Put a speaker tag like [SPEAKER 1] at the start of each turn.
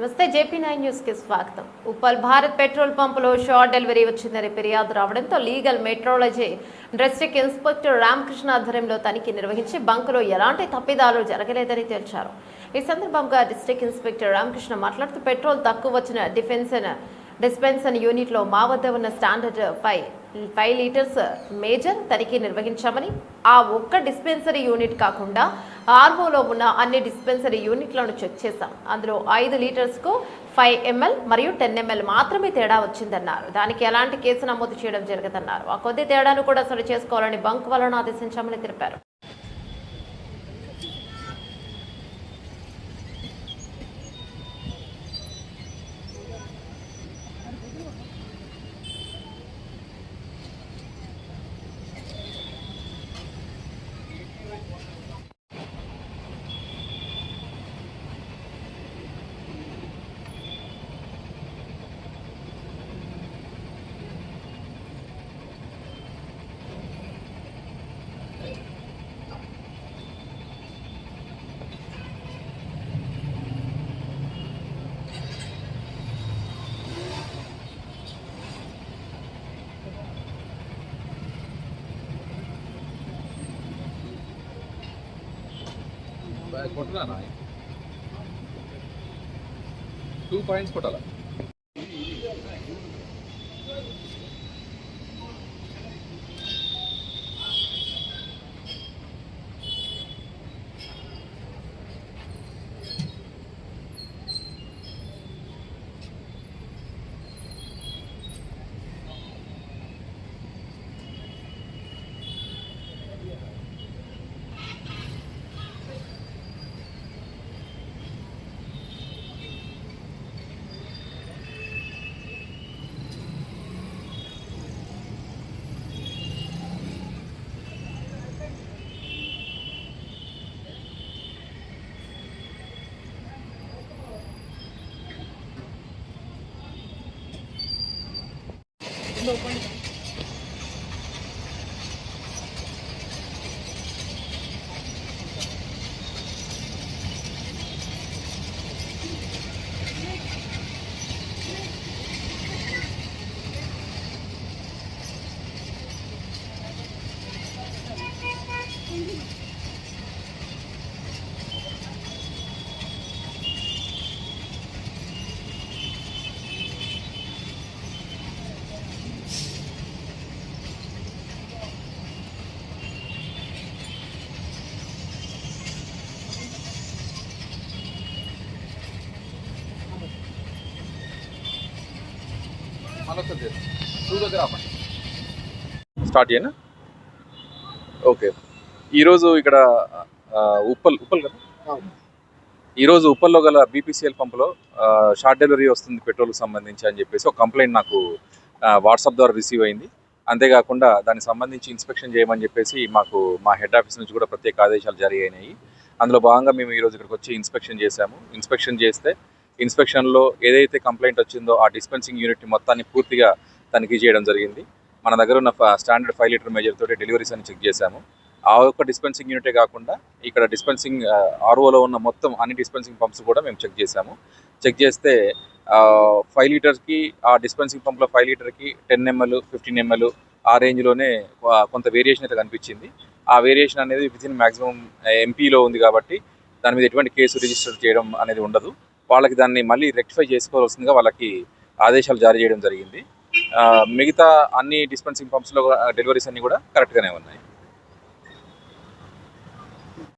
[SPEAKER 1] నమస్తే JP nine న్యూస్కి స్వాగతం. ఉప్పల్ భారత్ పెట్రోల్ పంపులో షార్ట్ డెలివరీ వచ్చిందని ఫిర్యాదు రావడంతో legal metrology district inspector Ramakrishna ఆధ్వర్యంలో తనిఖీ నిర్వహించి బంకులో ఎలాంటి తప్పిదాలు జరగలేదని తేల్చారు. ఈ సందర్భంగా డిస్ట్రిక్ట్ ఇన్స్పెక్టర్ రామకృష్ణ మాట్లాడుతూ పెట్రోల్ తక్కువ వచ్చిన డిఫెన్సన్ డిస్పెన్సన్ యూనిట్లో మా వద్ద ఉన్న స్టాండర్డ్ పై ఫైవ్ లీటర్స్ మేజర్ తనిఖీ నిర్వహించామని ఆ ఒక్క డిస్పెన్సరీ యూనిట్ కాకుండా ఆర్ఓలో ఉన్న అన్ని డిస్పెన్సరీ యూనిట్లను చెక్ చేశాం. అందులో ఐదు లీటర్స్కు ఫైవ్ ఎంఎల్ మరియు టెన్ ఎంఎల్ మాత్రమే తేడా వచ్చిందన్నారు. దానికి ఎలాంటి కేసు నమోదు చేయడం జరగదన్నారు. ఆ కొద్ది తేడాను కూడా సరి చేసుకోవాలని బంక్ వలన ఆదేశించామని తెలిపారు.
[SPEAKER 2] కొట్టాలా? టూ పాయింట్స్ కొట్టాలా? No local మళ్ళొకసారి చేద్దాం. టూ దగ్గర ఆపండి స్టార్ట్ చేయనా? ఓకే. ఈరోజు ఇక్కడ ఉప్పల్ ఉప్పల్ కదా? ఈరోజు ఉప్పల్లో గల బీపీసీఎల్ పంపులో షార్ట్ డెలివరీ వస్తుంది పెట్రోల్కి సంబంధించి అని చెప్పేసి ఒక కంప్లైంట్ నాకు వాట్సాప్ ద్వారా రిసీవ్ అయింది. అంతేకాకుండా దానికి సంబంధించి ఇన్స్పెక్షన్ చేయమని చెప్పేసి మాకు మా హెడ్ ఆఫీస్ నుంచి కూడా ప్రత్యేక ఆదేశాలు జారీ అయినాయి. అందులో భాగంగా మేము ఈరోజు ఇక్కడికి వచ్చి ఇన్స్పెక్షన్ చేశాము. ఇన్స్పెక్షన్ చేస్తే ఇన్స్పెక్షన్లో ఏదైతే కంప్లైంట్ వచ్చిందో ఆ డిస్పెన్సింగ్ యూనిట్ మొత్తాన్ని పూర్తిగా తనిఖీ చేయడం జరిగింది. మన దగ్గర ఉన్న స్టాండర్డ్ ఫైవ్ లీటర్ మేజర్ తోటి డెలివరీస్ అని చెక్ చేశాము. ఆ ఒక్క డిస్పెన్సింగ్ యూనిటే కాకుండా ఇక్కడ డిస్పెన్సింగ్ ఆర్ఓలో ఉన్న మొత్తం అన్ని డిస్పెన్సింగ్ పంప్స్ కూడా మేము చెక్ చేశాము. చెక్ చేస్తే ఫైవ్ లీటర్కి ఆ డిస్పెన్సింగ్ పంప్లో ఫైవ్ లీటర్కి టెన్ ఎంఎల్ ఫిఫ్టీన్ ఎంఎల్ ఆ రేంజ్లోనే కొంత వేరియేషన్ అయితే కనిపించింది. ఆ వేరియేషన్ అనేది విత్ ఇన్ మ్యాక్సిమం ఎంపీలో ఉంది కాబట్టి దాని మీద ఎటువంటి కేసు రిజిస్టర్ చేయడం అనేది ఉండదు. వాళ్ళకి దాన్ని మళ్ళీ రెక్టిఫై చేసుకోవాల్సిందిగా వాళ్ళకి ఆదేశాలు జారీ చేయడం జరిగింది. మిగతా అన్ని డిస్పెన్సింగ్ పంప్స్లో డెలివరీస్ అన్నీ కూడా కరెక్ట్గానే ఉన్నాయి.